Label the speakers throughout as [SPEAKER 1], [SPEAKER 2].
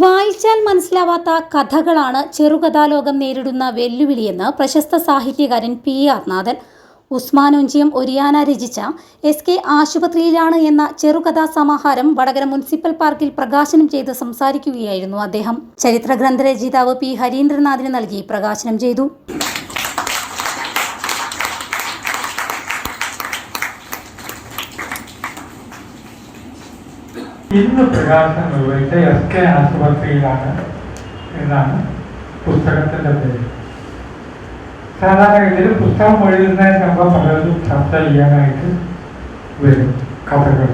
[SPEAKER 1] വായിച്ചാൽ മനസ്സിലാവാത്ത കഥകളാണ് ചെറുകഥാലോകം നേരിടുന്ന വെല്ലുവിളിയെന്ന് പ്രശസ്ത സാഹിത്യകാരൻ പി ആർ നാഥൻ. ഉസ്മാനൊഞ്ചിയം ഒരിയാന രചിച്ച എസ് കെ ആശുപത്രിയിലാണ് എന്ന ചെറുകഥാ സമാഹാരം വടകര മുനിസിപ്പൽ പാർക്കിൽ പ്രകാശനം ചെയ്ത് സംസാരിക്കുകയായിരുന്നു അദ്ദേഹം. ചരിത്ര ഗ്രന്ഥരചയിതാവ് പി ഹരീന്ദ്രനാഥിന് നൽകി പ്രകാശനം ചെയ്തു.
[SPEAKER 2] ഇന്ന് പ്രകാശനം നിർവഹിച്ച എസ് കെ ആശുപത്രിയിലാണ് എന്നാണ് പുസ്തകത്തിന്റെ പേര്. സാധാരണഗതിയിൽ പുസ്തകം എഴുതുന്നതിന് മുമ്പ് പലരും ചർച്ച ചെയ്യാനായിട്ട് വരും കഥകൾ.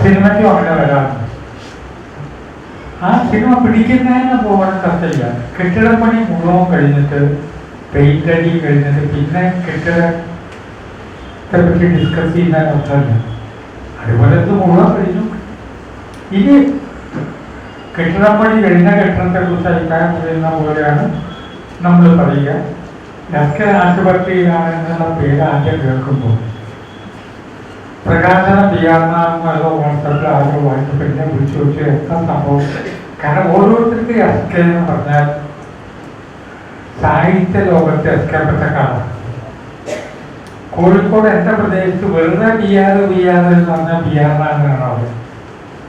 [SPEAKER 2] സിനിമയ്ക്കും അങ്ങനെ വരാറുണ്ട്. ആ സിനിമ പിടിക്കുന്നതിന് പോകണം ചർച്ച ചെയ്യാൻ കെട്ടിടപ്പണി മുഴുവൻ കഴിഞ്ഞിട്ട് പെയിന്റ് അടി കഴിഞ്ഞിട്ട് പിന്നെ കെട്ടിടത്തെ പറ്റി ഡിസ്കസ് ചെയ്യുന്ന അർത്ഥമില്ല അതുപോലെ ഇത് മുഴുവൻ കഴിഞ്ഞു. ഇനി കെട്ടിടപ്പണി കഴിഞ്ഞ കെട്ടിടത്തെ കുറിച്ച് അഭിപ്രായം പറയുന്ന പോലെയാണ് നമ്മൾ പറയുക. എസ് ആശുപത്രിയിലാണ് എന്നുള്ള പേര് ആദ്യം കേൾക്കുമ്പോൾ. പ്രകാശനം ചെയ്യാവുന്ന വാട്സപ്പിൽ ആരോ വായിച്ചു പിന്നെ വിളിച്ചു വെച്ച് എന്താ സംഭവം? കാരണം ഓരോരുത്തർക്ക് എസ് കെ എന്ന് പറഞ്ഞാൽ സാഹിത്യ ലോകത്തെ എസ് കെ പെട്ട കാലം. കോഴിക്കോട് എന്റെ പ്രദേശത്ത് വെറുതെ ബിയാറ് ബിയാറ് എന്ന് പറഞ്ഞാൽ ബിയാറാണ് ആ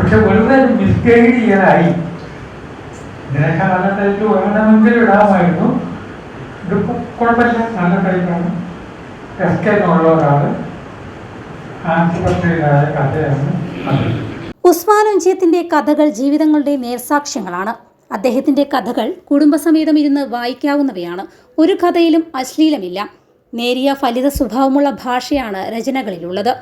[SPEAKER 2] പക്ഷെ വെറുതെ മിസ്ഗൈഡ് ചെയ്യാനായി. ഇതിനൊക്കെ നല്ല ടൈറ്റ് വേണമെങ്കിൽ ഇടാമായിരുന്നു ഇതിപ്പോ കുഴപ്പമില്ല. നല്ല ടൈറ്റാണ് എസ് കെ എന്നുള്ള ആശുപത്രിയിലായ കഥയാണ് അത്.
[SPEAKER 1] ഉസ്മാനൊഞ്ചിയത്തിന്റെ കഥകൾ ജീവിതങ്ങളുടെ നേർസാക്ഷ്യങ്ങളാണ് അദ്ദേഹത്തിന്റെ കഥകൾ കുടുംബസമേതം ഇരുന്ന് വായിക്കാവുന്നവയാണ്. ഒരു കഥയിലും അശ്ലീലമില്ല. നേരിയ ഫലിത സ്വഭാവമുള്ള ഭാഷയാണ് രചനകളിലുള്ളത്.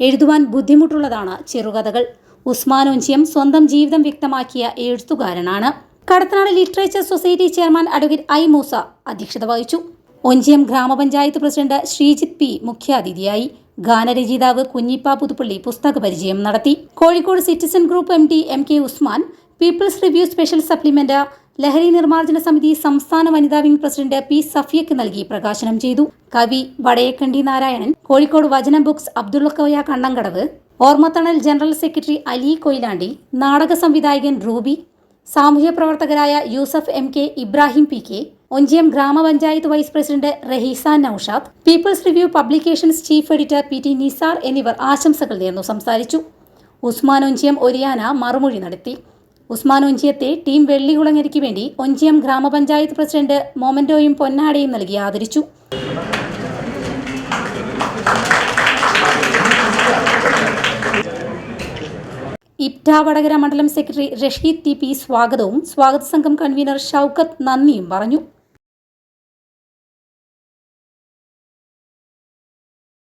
[SPEAKER 1] എഴുതുവാൻ ബുദ്ധിമുട്ടുള്ളതാണ് ചെറുകഥകൾ. ഉസ്മാനൊഞ്ചിയം സ്വന്തം ജീവിതം വ്യക്തമാക്കിയ എഴുത്തുകാരനാണ്. Kadathanad literature society chairman advocate I Moosa അധ്യക്ഷത വഹിച്ചു. ഒഞ്ചിയം ഗ്രാമപഞ്ചായത്ത് പ്രസിഡന്റ് ശ്രീജിത് പി മുഖ്യാതിഥിയായി ഗാനരചയിതാവ് കുഞ്ഞിപ്പ പുതുപ്പള്ളി പുസ്തക പരിചയം നടത്തി. Kozhikode citizen group M D M K Usman people's review special supplement ലഹരി നിർമ്മാർജന സമിതി സംസ്ഥാന വനിതാ വിംഗ് പ്രസിഡന്റ് പി സഫിയക്ക് നൽകി പ്രകാശനം ചെയ്തു. കവി Vadayakkandi Narayanan Kozhikode Vachana books Abdullakoya Kannankadavu Ormathanal general secretary Ali Koyilandy നാടക സംവിധായകൻ റൂബി സാമൂഹ്യ പ്രവർത്തകരായ Yusuf M K Ibrahim P K Onchiyam ഗ്രാമപഞ്ചായത്ത് vice president Raheesa Noushad people's review publications chief editor P T Nisar എന്നിവർ ആശംസകൾ നേർന്നു സംസാരിച്ചു. ഉസ്മാൻ ഒഞ്ചിയം ഒരിയാന മറുമൊഴി നടത്തി. ഉസ്മാൻ ഒഞ്ചിയത്തെ ടീം വെള്ളികുളങ്ങരയ്ക്ക് വേണ്ടി ഒഞ്ചിയം ഗ്രാമപഞ്ചായത്ത് പ്രസിഡന്റ് മോമന്റോയും പൊന്നാടയും നൽകി ആദരിച്ചു. ഇപ്റ്റ വടകര മണ്ഡലം സെക്രട്ടറി റഷീദ് ടി പി സ്വാഗതവും സ്വാഗത സംഘം കൺവീനർ ഷൗക്കത്ത് നന്ദിയും പറഞ്ഞു.